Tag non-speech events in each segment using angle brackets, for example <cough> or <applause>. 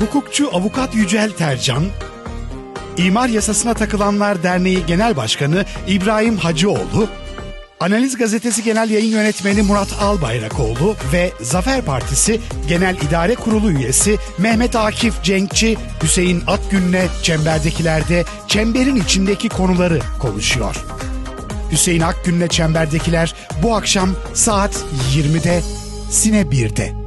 Hukukçu Avukat Yücel Tercan, İmar Yasasına Takılanlar Derneği Genel Başkanı İbrahim Hacıoğlu, Analiz Gazetesi Genel Yayın Yönetmeni Murat Albayrakoğlu ve Zafer Partisi Genel İdare Kurulu üyesi Mehmet Akif Cenkçi, Hüseyin Akgün'le Çemberdekiler'de çemberin içindeki konuları konuşuyor. Hüseyin Akgün'le Çemberdekiler bu akşam saat 20'de Sine 1'de.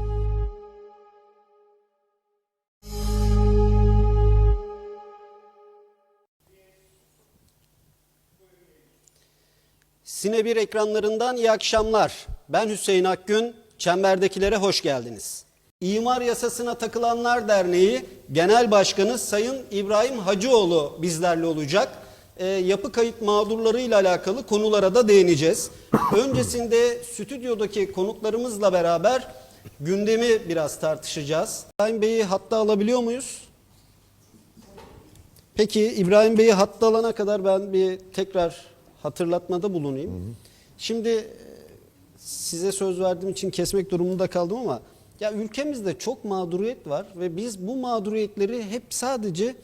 Sine 1 ekranlarından iyi akşamlar. Ben Hüseyin Akgün, Çemberdekilere hoş geldiniz. İmar Yasasına Takılanlar Derneği Genel Başkanı Sayın İbrahim Hacıoğlu bizlerle olacak. Ee, yapı kayıt mağdurları ile alakalı konulara da değineceğiz. Öncesinde stüdyodaki konuklarımızla beraber gündemi biraz tartışacağız. İbrahim Bey'i hatta alabiliyor muyuz? Peki İbrahim Bey'i hatta alana kadar ben bir tekrar hatırlatmada bulunayım. Şimdi e, size söz verdiğim için kesmek durumunda kaldım ama ya ülkemizde çok mağduriyet var ve biz bu mağduriyetleri hep sadece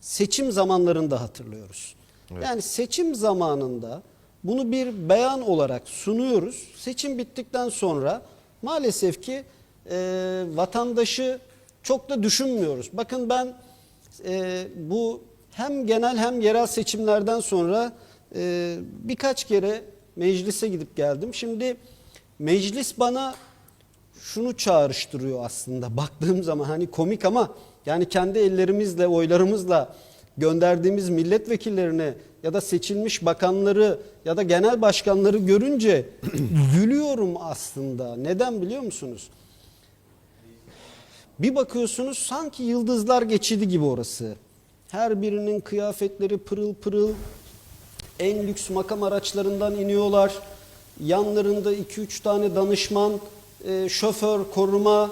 seçim zamanlarında hatırlıyoruz. Yani seçim zamanında bunu bir beyan olarak sunuyoruz. Seçim bittikten sonra maalesef ki e, vatandaşı çok da düşünmüyoruz. Bakın ben e, bu hem genel hem yerel seçimlerden sonra e, birkaç kere meclise gidip geldim. Şimdi meclis bana şunu çağrıştırıyor aslında baktığım zaman hani komik ama yani kendi ellerimizle oylarımızla gönderdiğimiz milletvekillerine ya da seçilmiş bakanları ya da genel başkanları görünce <clears throat> gülüyorum aslında. Neden biliyor musunuz? Bir bakıyorsunuz sanki yıldızlar geçidi gibi orası. Her birinin kıyafetleri pırıl pırıl. En lüks makam araçlarından iniyorlar. Yanlarında 2-3 tane danışman, e, şoför, koruma.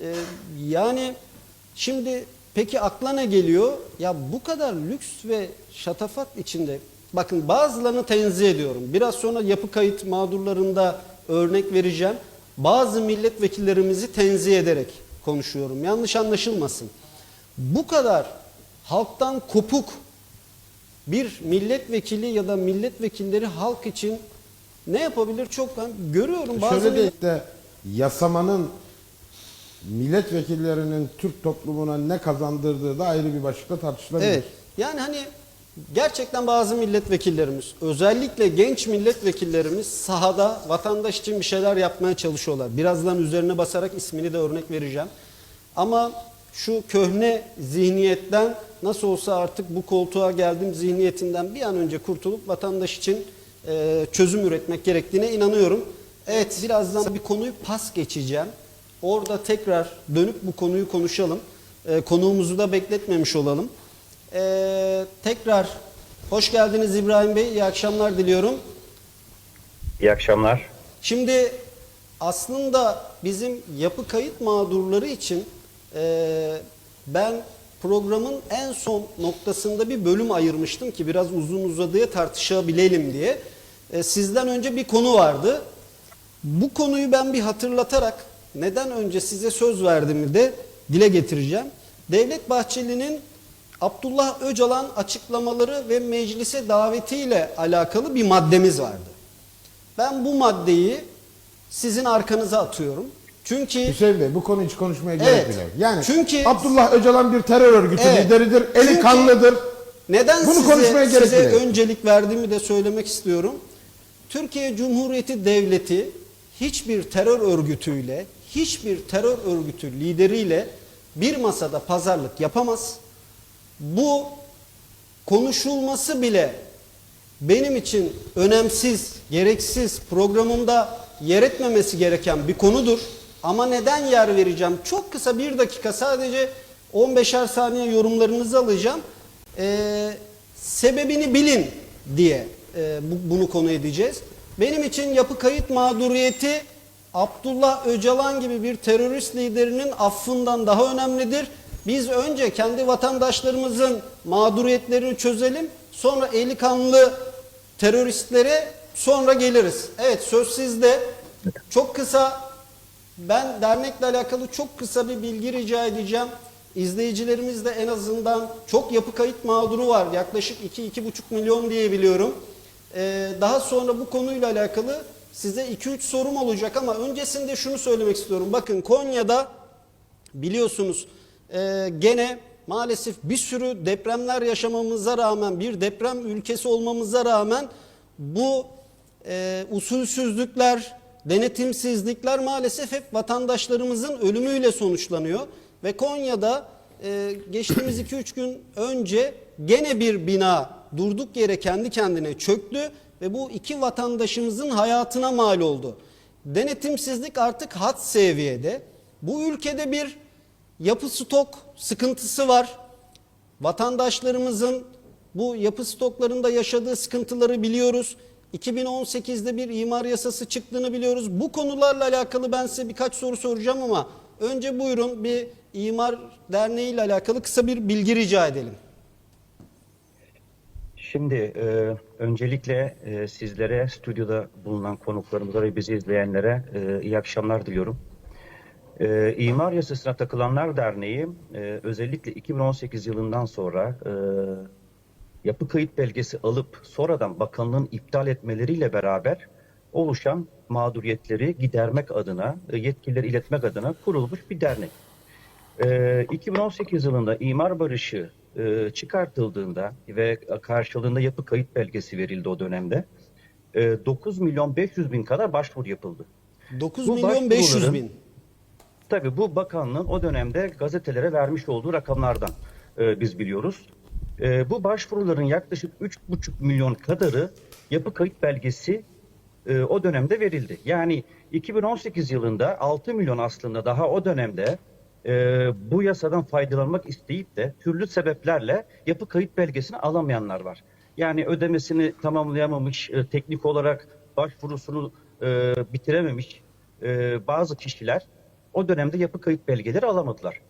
E, yani şimdi peki akla ne geliyor? Ya bu kadar lüks ve şatafat içinde bakın bazılarını tenzih ediyorum. Biraz sonra yapı kayıt mağdurlarında örnek vereceğim. Bazı milletvekillerimizi tenzih ederek konuşuyorum. Yanlış anlaşılmasın. Bu kadar halktan kopuk bir milletvekili ya da milletvekilleri halk için ne yapabilir çok ben görüyorum bazı Şöyle değil de yasamanın milletvekillerinin Türk toplumuna ne kazandırdığı da ayrı bir başlıkta tartışılabilir. Evet. Yani hani gerçekten bazı milletvekillerimiz, özellikle genç milletvekillerimiz sahada vatandaş için bir şeyler yapmaya çalışıyorlar. Birazdan üzerine basarak ismini de örnek vereceğim. Ama şu köhne zihniyetten nasıl olsa artık bu koltuğa geldim zihniyetinden bir an önce kurtulup vatandaş için e, çözüm üretmek gerektiğine inanıyorum. Evet birazdan bir konuyu pas geçeceğim. Orada tekrar dönüp bu konuyu konuşalım. E, konuğumuzu da bekletmemiş olalım. E, tekrar hoş geldiniz İbrahim Bey. İyi akşamlar diliyorum. İyi akşamlar. Şimdi aslında bizim yapı kayıt mağdurları için e, ben programın en son noktasında bir bölüm ayırmıştım ki biraz uzun uzadıya tartışabilelim diye. E, sizden önce bir konu vardı. Bu konuyu ben bir hatırlatarak neden önce size söz verdiğimi de dile getireceğim. Devlet Bahçeli'nin Abdullah Öcalan açıklamaları ve meclise davetiyle alakalı bir maddemiz vardı. Ben bu maddeyi sizin arkanıza atıyorum. Çünkü Hüseyin Bey bu konu hiç konuşmaya Evet. gerek bile yok. Yani Çünkü- Abdullah Öcalan bir terör örgütü Evet. lideridir, eli Çünkü- kanlıdır. neden Bunu size, konuşmaya gerek size bile yok. öncelik verdiğimi de söylemek istiyorum. Türkiye Cumhuriyeti Devleti hiçbir terör örgütüyle, hiçbir terör örgütü lideriyle bir masada pazarlık yapamaz. Bu konuşulması bile benim için önemsiz, gereksiz, programımda yer etmemesi gereken bir konudur. Ama neden yer vereceğim? Çok kısa bir dakika sadece 15'er saniye yorumlarınızı alacağım. Ee, sebebini bilin diye e, bu- bunu konu edeceğiz. Benim için yapı kayıt mağduriyeti Abdullah Öcalan gibi bir terörist liderinin affından daha önemlidir. Biz önce kendi vatandaşlarımızın mağduriyetlerini çözelim. Sonra eli kanlı teröristlere sonra geliriz. Evet söz sizde. Çok kısa ben dernekle alakalı çok kısa bir bilgi rica edeceğim. izleyicilerimiz de en azından çok yapı kayıt mağduru var. Yaklaşık 2-2,5 milyon diye biliyorum. Ee, daha sonra bu konuyla alakalı size 2-3 sorum olacak ama öncesinde şunu söylemek istiyorum. Bakın Konya'da biliyorsunuz e, gene maalesef bir sürü depremler yaşamamıza rağmen bir deprem ülkesi olmamıza rağmen bu e, usulsüzlükler, denetimsizlikler maalesef hep vatandaşlarımızın ölümüyle sonuçlanıyor. Ve Konya'da e, geçtiğimiz 2-3 gün önce gene bir bina durduk yere kendi kendine çöktü ve bu iki vatandaşımızın hayatına mal oldu. Denetimsizlik artık had seviyede. Bu ülkede bir yapı stok sıkıntısı var. Vatandaşlarımızın bu yapı stoklarında yaşadığı sıkıntıları biliyoruz. 2018'de bir imar yasası çıktığını biliyoruz. Bu konularla alakalı ben size birkaç soru soracağım ama önce buyurun bir imar derneği ile alakalı kısa bir bilgi rica edelim. Şimdi e, öncelikle e, sizlere, stüdyoda bulunan konuklarımıza ve bizi izleyenlere e, iyi akşamlar diliyorum. E, İmar Yasasına Takılanlar Derneği e, özellikle 2018 yılından sonra e, yapı kayıt belgesi alıp sonradan bakanlığın iptal etmeleriyle beraber oluşan mağduriyetleri gidermek adına, e, yetkilileri iletmek adına kurulmuş bir dernek. Ee, 2018 yılında imar barışı e, çıkartıldığında ve karşılığında yapı kayıt belgesi verildi o dönemde. E, 9 milyon 500 bin kadar başvuru yapıldı. 9 Bu milyon 500 başvuruların- bin. Tabii bu bakanlığın o dönemde gazetelere vermiş olduğu rakamlardan e, biz biliyoruz. E, bu başvuruların yaklaşık 3,5 milyon kadarı yapı kayıt belgesi e, o dönemde verildi. Yani 2018 yılında 6 milyon aslında daha o dönemde e, bu yasadan faydalanmak isteyip de türlü sebeplerle yapı kayıt belgesini alamayanlar var. Yani ödemesini tamamlayamamış, e, teknik olarak başvurusunu e, bitirememiş e, bazı kişiler o dönemde yapı kayıt belgeleri alamadılar.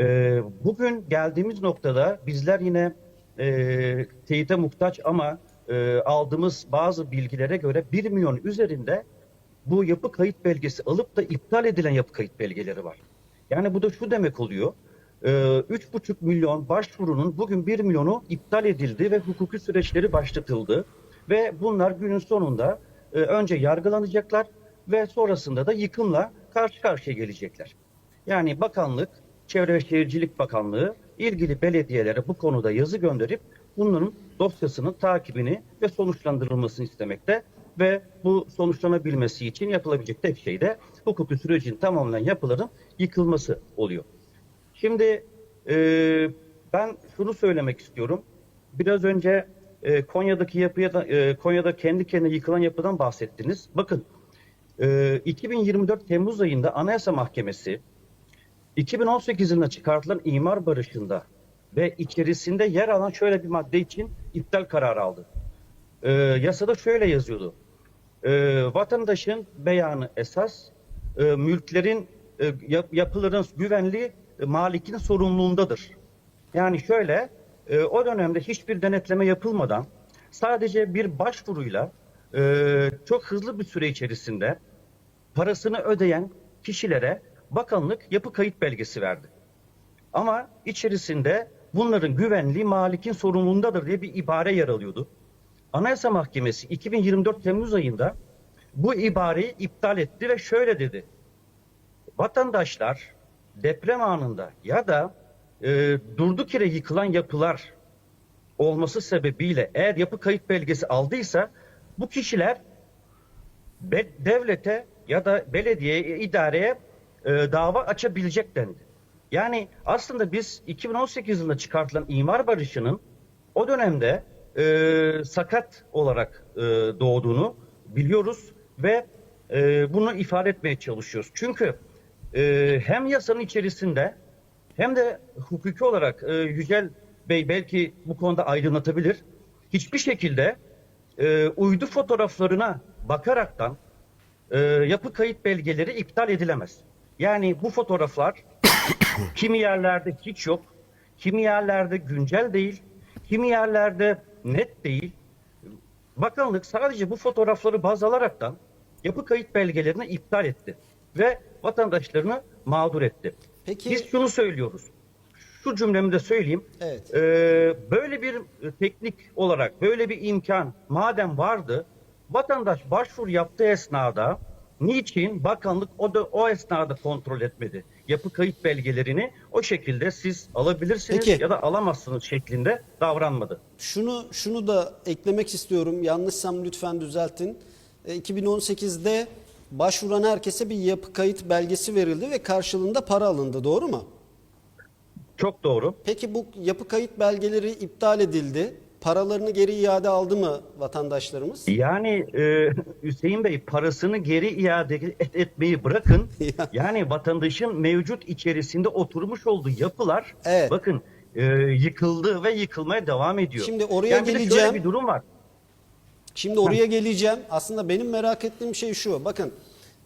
Ee, bugün geldiğimiz noktada bizler yine e, teyite muhtaç ama e, aldığımız bazı bilgilere göre 1 milyon üzerinde bu yapı kayıt belgesi alıp da iptal edilen yapı kayıt belgeleri var. Yani bu da şu demek oluyor. e, 3,5 milyon başvurunun bugün 1 milyonu iptal edildi ve hukuki süreçleri başlatıldı. Ve bunlar günün sonunda e, önce yargılanacaklar ve sonrasında da yıkımla karşı karşıya gelecekler. Yani bakanlık, Çevre ve Şehircilik Bakanlığı ilgili belediyelere bu konuda yazı gönderip bunların dosyasının takibini ve sonuçlandırılmasını istemekte ve bu sonuçlanabilmesi için yapılabilecek tek şey de hukuki sürecin tamamlanan yapıların yıkılması oluyor. Şimdi e, ben şunu söylemek istiyorum. Biraz önce e, Konya'daki yapıya da, e, Konya'da kendi kendine yıkılan yapıdan bahsettiniz. Bakın e, 2024 Temmuz ayında Anayasa Mahkemesi 2018 yılında çıkartılan imar barışında ve içerisinde yer alan şöyle bir madde için iptal kararı aldı. E, yasada şöyle yazıyordu. E, vatandaşın beyanı esas, e, mülklerin, e, yap- yapıların güvenliği e, malikin sorumluluğundadır. Yani şöyle, e, o dönemde hiçbir denetleme yapılmadan sadece bir başvuruyla e, çok hızlı bir süre içerisinde parasını ödeyen kişilere bakanlık yapı kayıt belgesi verdi. Ama içerisinde bunların güvenliği malikin sorumluluğundadır diye bir ibare yer alıyordu. Anayasa Mahkemesi 2024 Temmuz ayında bu ibareyi iptal etti ve şöyle dedi. Vatandaşlar deprem anında ya da e, durduk yere yıkılan yapılar olması sebebiyle eğer yapı kayıt belgesi aldıysa bu kişiler devlete ya da belediyeye, idareye e, dava açabilecek dendi. Yani aslında biz 2018 yılında çıkartılan imar barışının o dönemde e, sakat olarak e, doğduğunu biliyoruz ve e, bunu ifade etmeye çalışıyoruz. Çünkü e, hem yasanın içerisinde hem de hukuki olarak e, Yücel Bey belki bu konuda aydınlatabilir. Hiçbir şekilde e, uydu fotoğraflarına bakaraktan e, yapı kayıt belgeleri iptal edilemez. Yani bu fotoğraflar <coughs> kimi yerlerde hiç yok, kimi yerlerde güncel değil, kimi yerlerde net değil. Bakanlık sadece bu fotoğrafları baz alaraktan yapı kayıt belgelerini iptal etti ve vatandaşlarını mağdur etti. Peki- Biz şunu söylüyoruz. şu cümlemi de söyleyeyim. Evet. Ee, böyle bir e, teknik olarak böyle bir imkan madem vardı vatandaş başvuru yaptığı esnada niçin bakanlık o da o esnada kontrol etmedi? Yapı kayıt belgelerini o şekilde siz alabilirsiniz Peki. ya da alamazsınız şeklinde davranmadı. Şunu şunu da eklemek istiyorum. Yanlışsam lütfen düzeltin. E, 2018'de başvuran herkese bir yapı kayıt belgesi verildi ve karşılığında para alındı. Doğru mu? Çok doğru. Peki bu yapı kayıt belgeleri iptal edildi. Paralarını geri iade aldı mı vatandaşlarımız? Yani e, Hüseyin Bey parasını geri iade et, etmeyi bırakın. <laughs> Ya. yani vatandaşın mevcut içerisinde oturmuş olduğu yapılar Evet. bakın e, yıkıldı ve yıkılmaya devam ediyor. Şimdi oraya yani bir de şöyle geleceğim. bir durum var. Şimdi oraya geleceğim. Aslında benim merak ettiğim şey şu. Bakın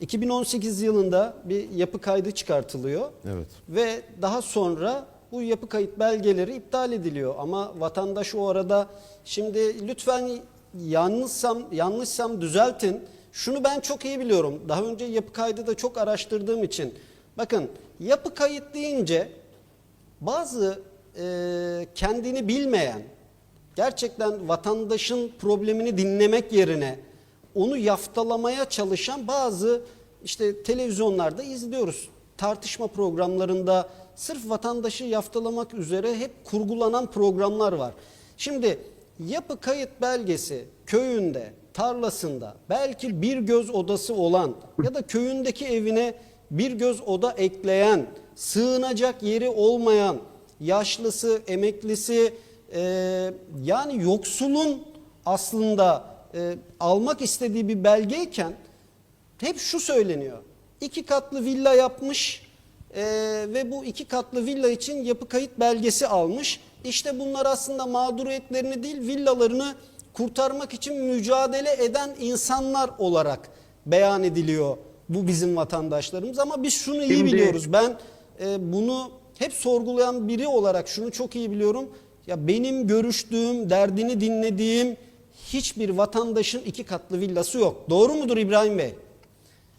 2018 yılında bir yapı kaydı çıkartılıyor. Evet. Ve daha sonra bu yapı kayıt belgeleri iptal ediliyor. Ama vatandaş o arada şimdi lütfen yanlışsam yanlışsam düzeltin. Şunu ben çok iyi biliyorum. Daha önce yapı kaydı da çok araştırdığım için. Bakın yapı kayıt deyince bazı e, kendini bilmeyen, gerçekten vatandaşın problemini dinlemek yerine onu yaftalamaya çalışan bazı işte televizyonlarda izliyoruz. Tartışma programlarında sırf vatandaşı yaftalamak üzere hep kurgulanan programlar var. Şimdi yapı kayıt belgesi köyünde, tarlasında belki bir göz odası olan ya da köyündeki evine bir göz oda ekleyen, sığınacak yeri olmayan, yaşlısı, emeklisi, e, yani yoksulun aslında e, almak istediği bir belgeyken hep şu söyleniyor. İki katlı villa yapmış e, ve bu iki katlı villa için yapı kayıt belgesi almış. İşte bunlar aslında mağduriyetlerini değil villalarını kurtarmak için mücadele eden insanlar olarak beyan ediliyor bu bizim vatandaşlarımız. Ama biz şunu iyi Şimdi- biliyoruz. Ben e, bunu hep sorgulayan biri olarak şunu çok iyi biliyorum. Ya benim görüştüğüm, derdini dinlediğim hiçbir vatandaşın iki katlı villası yok. Doğru mudur İbrahim Bey?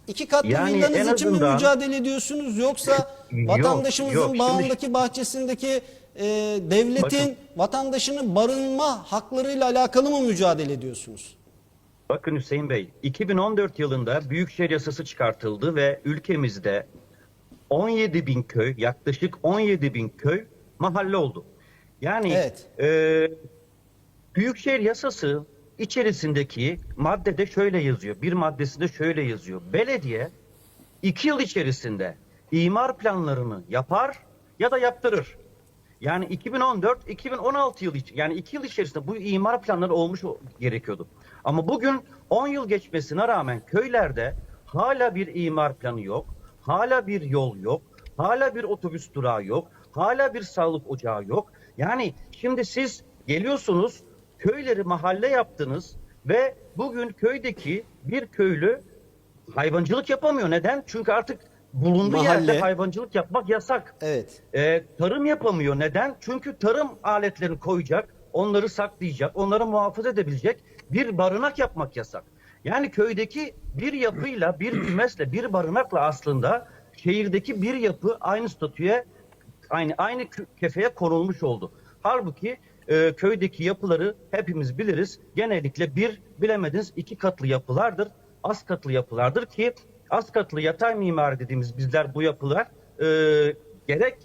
İki katlı Yani villanız için mi mücadele ediyorsunuz yoksa Yok, vatandaşımızın yok. Şimdi- bağındaki bahçesindeki e, devletin Bakın. vatandaşının barınma haklarıyla alakalı mı mücadele ediyorsunuz? Bakın Hüseyin Bey, 2014 yılında Büyükşehir Yasası çıkartıldı ve ülkemizde 17 bin köy, yaklaşık 17 bin köy mahalle oldu. Yani Evet. e, Büyükşehir Yasası içerisindeki maddede şöyle yazıyor. Bir maddesinde şöyle yazıyor. Belediye iki yıl içerisinde imar planlarını yapar ya da yaptırır. Yani 2014-2016 yıl için yani iki yıl içerisinde bu imar planları olmuş gerekiyordu. Ama bugün 10 yıl geçmesine rağmen köylerde hala bir imar planı yok, hala bir yol yok, hala bir otobüs durağı yok, hala bir sağlık ocağı yok. Yani şimdi siz geliyorsunuz köyleri mahalle yaptınız ve bugün köydeki bir köylü hayvancılık yapamıyor. Neden? Çünkü artık bulunduğu Mahalle. yerde hayvancılık yapmak yasak. Evet. Ee, tarım yapamıyor. Neden? Çünkü tarım aletlerini koyacak, onları saklayacak, onları muhafaza edebilecek bir barınak yapmak yasak. Yani köydeki bir yapıyla, bir kümesle, bir barınakla aslında şehirdeki bir yapı aynı statüye, aynı aynı kefeye konulmuş oldu. Halbuki e, köydeki yapıları hepimiz biliriz. Genellikle bir, bilemediniz iki katlı yapılardır. Az katlı yapılardır ki az katlı yatay mimari dediğimiz bizler bu yapılar e, gerek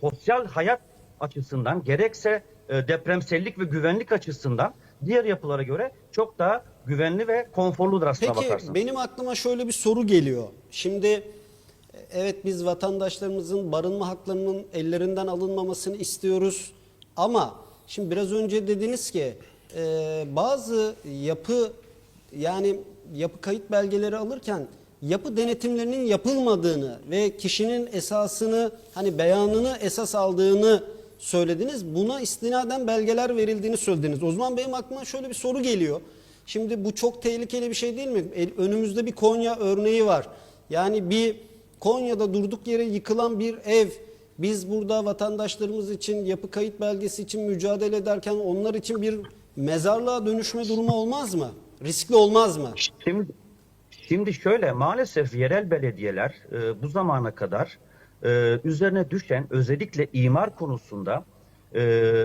sosyal hayat açısından gerekse e, depremsellik ve güvenlik açısından diğer yapılara göre çok daha güvenli ve konforludur aslına Peki bakarsanız. benim aklıma şöyle bir soru geliyor. Şimdi e, evet biz vatandaşlarımızın barınma haklarının ellerinden alınmamasını istiyoruz. Ama şimdi biraz önce dediniz ki e, bazı yapı yani yapı kayıt belgeleri alırken yapı denetimlerinin yapılmadığını ve kişinin esasını hani beyanını esas aldığını söylediniz. Buna istinaden belgeler verildiğini söylediniz. O zaman benim aklıma şöyle bir soru geliyor. Şimdi bu çok tehlikeli bir şey değil mi? El- Önümüzde bir Konya örneği var. Yani bir Konya'da durduk yere yıkılan bir ev. Biz burada vatandaşlarımız için yapı kayıt belgesi için mücadele ederken onlar için bir mezarlığa dönüşme durumu olmaz mı? Riskli olmaz mı? Şimdi, şimdi şöyle maalesef yerel belediyeler e, bu zamana kadar e, üzerine düşen özellikle imar konusunda e,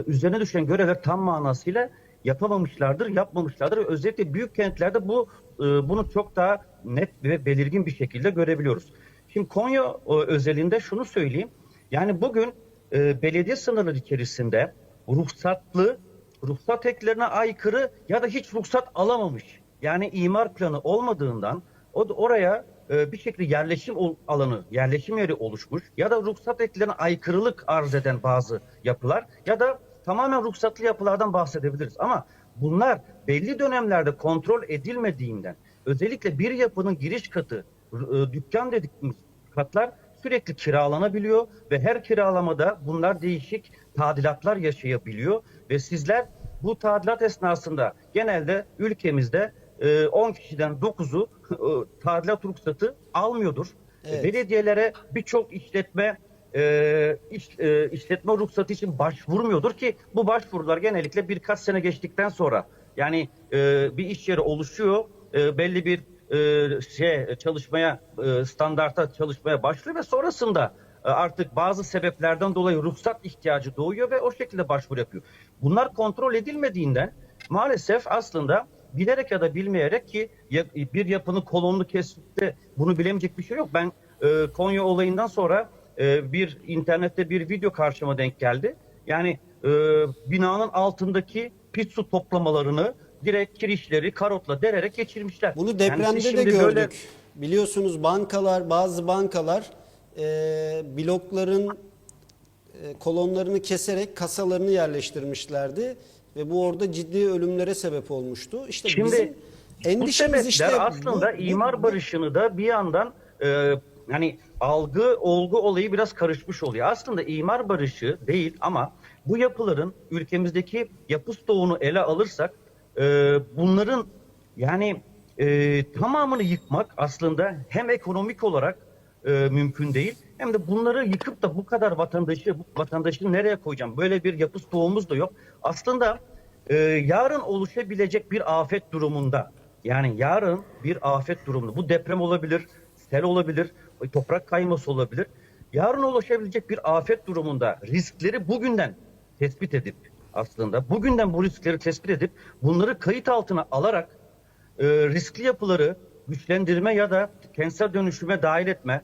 üzerine düşen görevler tam manasıyla yapamamışlardır, yapmamışlardır. Özellikle büyük kentlerde bu e, bunu çok daha net ve belirgin bir şekilde görebiliyoruz. Şimdi Konya e, özelinde şunu söyleyeyim. Yani bugün e, belediye sınırları içerisinde ruhsatlı, ruhsat eklerine aykırı ya da hiç ruhsat alamamış. Yani imar planı olmadığından o da oraya e, bir şekilde yerleşim alanı, yerleşim yeri oluşmuş ya da ruhsat eklerine aykırılık arz eden bazı yapılar ya da tamamen ruhsatlı yapılardan bahsedebiliriz. Ama bunlar belli dönemlerde kontrol edilmediğinden özellikle bir yapının giriş katı, e, dükkan dediğimiz katlar sürekli kiralanabiliyor ve her kiralamada bunlar değişik tadilatlar yaşayabiliyor ve sizler bu tadilat esnasında genelde ülkemizde e, 10 kişiden 9'u e, tadilat ruhsatı almıyordur. Evet. Belediyelere birçok işletme e, iş- e, işletme ruhsatı için başvurmuyordur ki bu başvurular genellikle birkaç sene geçtikten sonra yani e, bir iş yeri oluşuyor e, belli bir e, şey çalışmaya e, standarta çalışmaya başlıyor ve sonrasında e, artık bazı sebeplerden dolayı ruhsat ihtiyacı doğuyor ve o şekilde başvuru yapıyor. Bunlar kontrol edilmediğinden maalesef aslında bilerek ya da bilmeyerek ki bir yapının kolonunu kesip de bunu bilemeyecek bir şey yok. Ben e, Konya olayından sonra e, bir internette bir video karşıma denk geldi. Yani e, binanın altındaki pit su toplamalarını direkt kirişleri karotla dererek geçirmişler. Bunu Yani depremde siz de gördük. böyle- Biliyorsunuz bankalar, bazı bankalar e, blokların e, kolonlarını keserek kasalarını yerleştirmişlerdi ve bu orada ciddi ölümlere sebep olmuştu. İşte Şimdi bizim bu endişemiz sebepler işte aslında bu- bu- imar bu- barışını da bir yandan e, hani algı olgu olayı biraz karışmış oluyor. Aslında imar barışı değil ama bu yapıların ülkemizdeki yapı stoğunu ele alırsak e, bunların yani e, tamamını yıkmak aslında hem ekonomik olarak e, mümkün değil. Hem de bunları yıkıp da bu kadar vatandaşı, bu vatandaşı nereye koyacağım? Böyle bir yapı stoğumuz da yok. Aslında e, yarın oluşabilecek bir afet durumunda, yani yarın bir afet durumunda, bu deprem olabilir, sel olabilir, toprak kayması olabilir. Yarın oluşabilecek bir afet durumunda riskleri bugünden tespit edip aslında bugünden bu riskleri tespit edip bunları kayıt altına alarak e, riskli yapıları güçlendirme ya da kentsel dönüşüme dahil etme,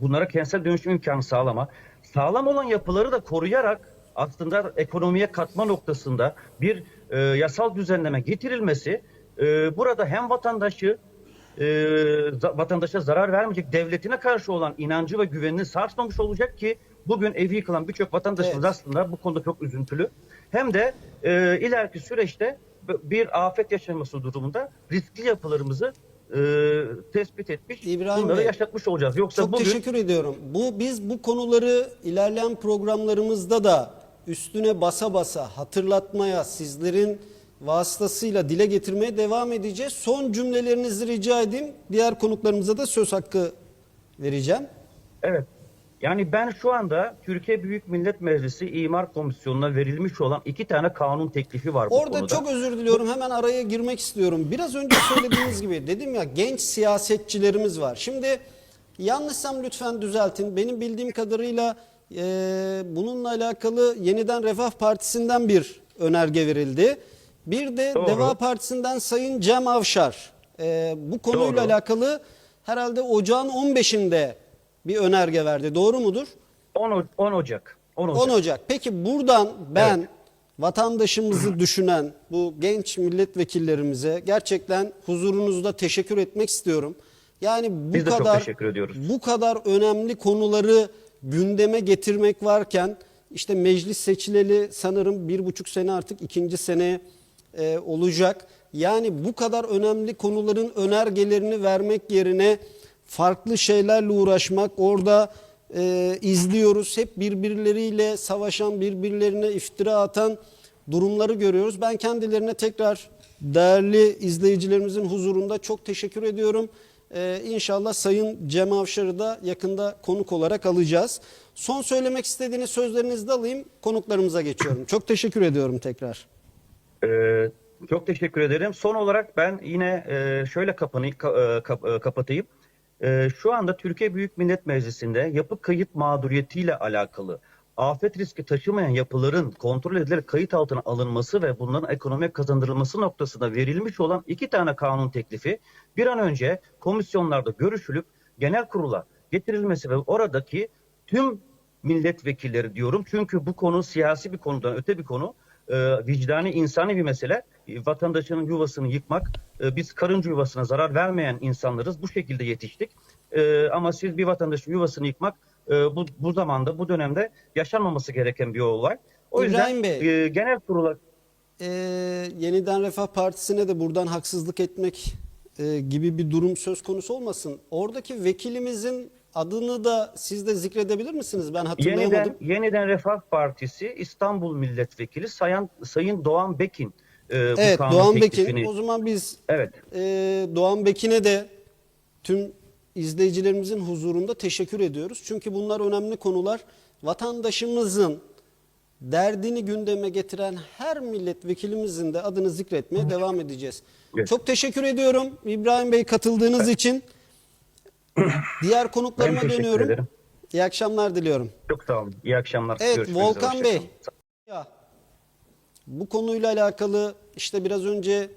bunlara kentsel dönüşüm imkanı sağlama, sağlam olan yapıları da koruyarak aslında ekonomiye katma noktasında bir e, yasal düzenleme getirilmesi e, burada hem vatandaşı e, vatandaşa zarar vermeyecek devletine karşı olan inancı ve güvenini sarsmamış olacak ki bugün evi yıkılan birçok vatandaşımız Evet. aslında bu konuda çok üzüntülü. Hem de e, ileriki süreçte bir afet yaşaması durumunda riskli yapılarımızı e, tespit etmiş, İbrahim bunları Bey, yaşatmış olacağız. Yoksa Çok bugün teşekkür ediyorum. Bu biz bu konuları ilerleyen programlarımızda da üstüne basa basa hatırlatmaya, sizlerin vasıtasıyla dile getirmeye devam edeceğiz. Son cümlelerinizi rica edeyim. Diğer konuklarımıza da söz hakkı vereceğim. Evet. Yani ben şu anda Türkiye Büyük Millet Meclisi İmar Komisyonu'na verilmiş olan iki tane kanun teklifi var bu Orada konuda. çok özür diliyorum. Hemen araya girmek istiyorum. Biraz önce söylediğiniz gibi dedim ya genç siyasetçilerimiz var. Şimdi yanlışsam lütfen düzeltin. Benim bildiğim kadarıyla e, bununla alakalı yeniden Refah Partisi'nden bir önerge verildi. Bir de Doğru. Deva Partisi'nden Sayın Cem Avşar e, bu konuyla Doğru. alakalı herhalde ocağın 15'inde bir önerge verdi. Doğru mudur? 10, O- 10 Ocak. 10 Ocak. 10 Ocak. Peki buradan ben vatandaşımızı <clears throat> düşünen bu genç milletvekillerimize gerçekten huzurunuzda teşekkür etmek istiyorum. Yani bu Biz kadar teşekkür ediyoruz. bu kadar önemli konuları gündeme getirmek varken işte meclis seçileli sanırım bir buçuk sene artık ikinci sene e, olacak. Yani bu kadar önemli konuların önergelerini vermek yerine farklı şeylerle uğraşmak orada e, izliyoruz. Hep birbirleriyle savaşan, birbirlerine iftira atan durumları görüyoruz. Ben kendilerine tekrar değerli izleyicilerimizin huzurunda çok teşekkür ediyorum. Ee, inşallah Sayın Cem Avşar'ı da yakında konuk olarak alacağız. Son söylemek istediğiniz sözlerinizi de alayım. Konuklarımıza geçiyorum. Çok teşekkür ediyorum tekrar. Ee, çok teşekkür ederim. Son olarak ben yine e, şöyle kapanı, ka- e, kap- Ee, şu anda Türkiye Büyük Millet Meclisi'nde yapı kayıp mağduriyetiyle alakalı afet riski taşımayan yapıların kontrol edilerek kayıt altına alınması ve bunların ekonomiye kazandırılması noktasında verilmiş olan iki tane kanun teklifi bir an önce komisyonlarda görüşülüp genel kurula getirilmesi ve oradaki tüm milletvekilleri diyorum. Çünkü bu konu siyasi bir konudan öte bir konu e, vicdani insani bir mesele E, vatandaşının yuvasını yıkmak e, biz karınca yuvasına zarar vermeyen insanlarız bu şekilde yetiştik E, ama siz bir vatandaşın yuvasını yıkmak e, bu, bu zamanda bu dönemde yaşanmaması gereken bir olay. O İbrahim yüzden Bey. e, genel kurula Ee, Yeniden Refah Partisi'ne de buradan haksızlık etmek e, gibi bir durum söz konusu olmasın. Oradaki vekilimizin adını da siz de zikredebilir misiniz? Ben hatırlayamadım. yeniden yeniden Refah Partisi İstanbul Milletvekili Sayın Sayın Doğan Bekin e, evet Doğan teklifini Bekin. O zaman biz evet e, Doğan Bekin'e de tüm izleyicilerimizin huzurunda teşekkür ediyoruz. Çünkü bunlar önemli konular. Vatandaşımızın derdini gündeme getiren her milletvekilimizin de adını zikretmeye devam edeceğiz. Evet. Çok teşekkür ediyorum İbrahim Bey katıldığınız için. Diğer konuklarıma Ben dönüyorum. ederim. İyi akşamlar diliyorum. çok sağ olun. İyi akşamlar. Evet Görüşmek Volkan Bey. Ya, bu konuyla alakalı işte biraz önce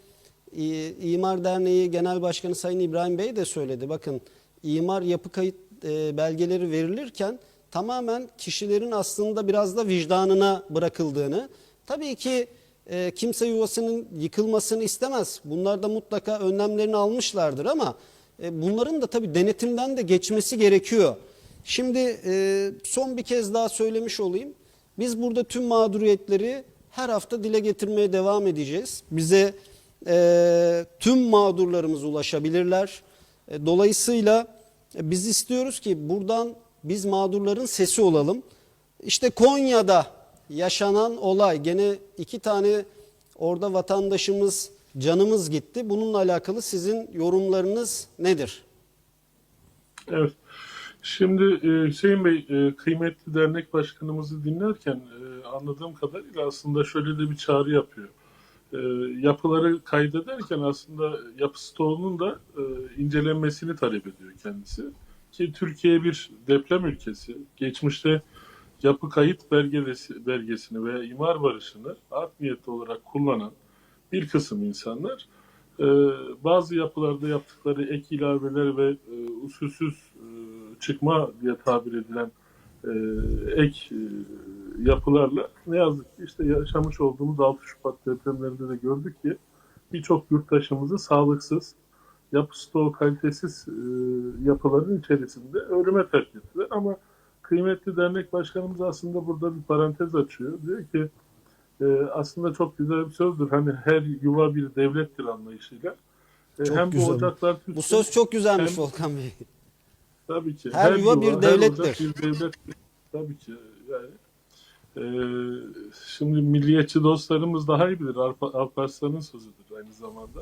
İ- İmar Derneği Genel Başkanı Sayın İbrahim Bey de söyledi. Bakın imar yapı kayıt e, belgeleri verilirken tamamen kişilerin aslında biraz da vicdanına bırakıldığını. Tabii ki e, kimse yuvasının yıkılmasını istemez. Bunlar da mutlaka önlemlerini almışlardır ama e, bunların da tabii denetimden de geçmesi gerekiyor. Şimdi e, son bir kez daha söylemiş olayım. Biz burada tüm mağduriyetleri her hafta dile getirmeye devam edeceğiz. Bize e, tüm mağdurlarımız ulaşabilirler. Dolayısıyla biz istiyoruz ki buradan biz mağdurların sesi olalım. İşte Konya'da yaşanan olay gene iki tane orada vatandaşımız canımız gitti. Bununla alakalı sizin yorumlarınız nedir? Evet. Şimdi e, Hüseyin Bey e, kıymetli dernek başkanımızı dinlerken e, anladığım kadarıyla aslında şöyle de bir çağrı yapıyor. Yapıları kaydederken aslında yapı stoğunun da incelenmesini talep ediyor kendisi. Ki Türkiye bir deprem ülkesi. Geçmişte yapı kayıt belgesi, belgesini veya imar barışını art niyetli olarak kullanan bir kısım insanlar e, bazı yapılarda yaptıkları ek ilaveler ve e, usulsüz e, çıkma diye tabir edilen e, ek e, yapılarla ne yazık ki işte yaşamış olduğumuz 6 Şubat depremlerinde de gördük ki birçok yurttaşımızı sağlıksız, yapı stoğu kalitesiz e, yapıların içerisinde ölüme terk ettiler. Ama kıymetli dernek başkanımız aslında burada bir parantez açıyor. Diyor ki e, aslında çok güzel bir sözdür. Hani her yuva bir devlettir anlayışıyla. E, Çok hem güzel. bu ocaklar Bu söz çok güzelmiş Hem- Volkan Bey. Tabii ki. Her yuva bir her devlettir. ocak bir devlettir. Tabii ki. Yani e, şimdi milliyetçi dostlarımız daha iyi bilir. Alp, Alparslan'ın sözüdür aynı zamanda.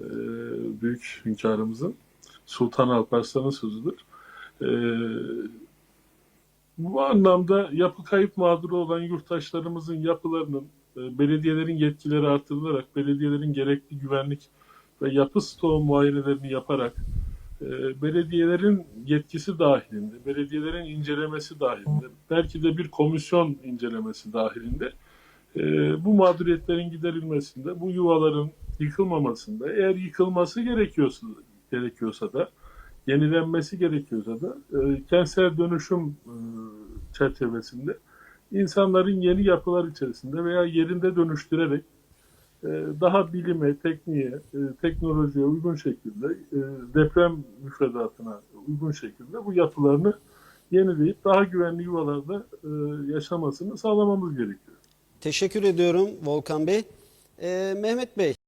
E, büyük hünkârımızın. Sultan Alparslan'ın sözüdür. E, bu anlamda yapı kayıp mağduru olan yurttaşlarımızın yapılarının e, belediyelerin yetkileri artırılarak, belediyelerin gerekli güvenlik ve yapı stoğu muayenelerini yaparak e, belediyelerin yetkisi dahilinde, belediyelerin incelemesi dahilinde, belki de bir komisyon incelemesi dahilinde e, bu mağduriyetlerin giderilmesinde, bu yuvaların yıkılmamasında, eğer yıkılması gerekiyorsa, gerekiyorsa da, yenilenmesi gerekiyorsa da e, kentsel dönüşüm e, çerçevesinde insanların yeni yapılar içerisinde veya yerinde dönüştürerek e, daha bilime, tekniğe, e, teknolojiye uygun şekilde, e, deprem müfredatına uygun şekilde bu yapılarını yenileyip daha güvenli yuvalarda e, yaşamasını sağlamamız gerekiyor. Teşekkür ediyorum Volkan Bey. Ee, Mehmet Bey,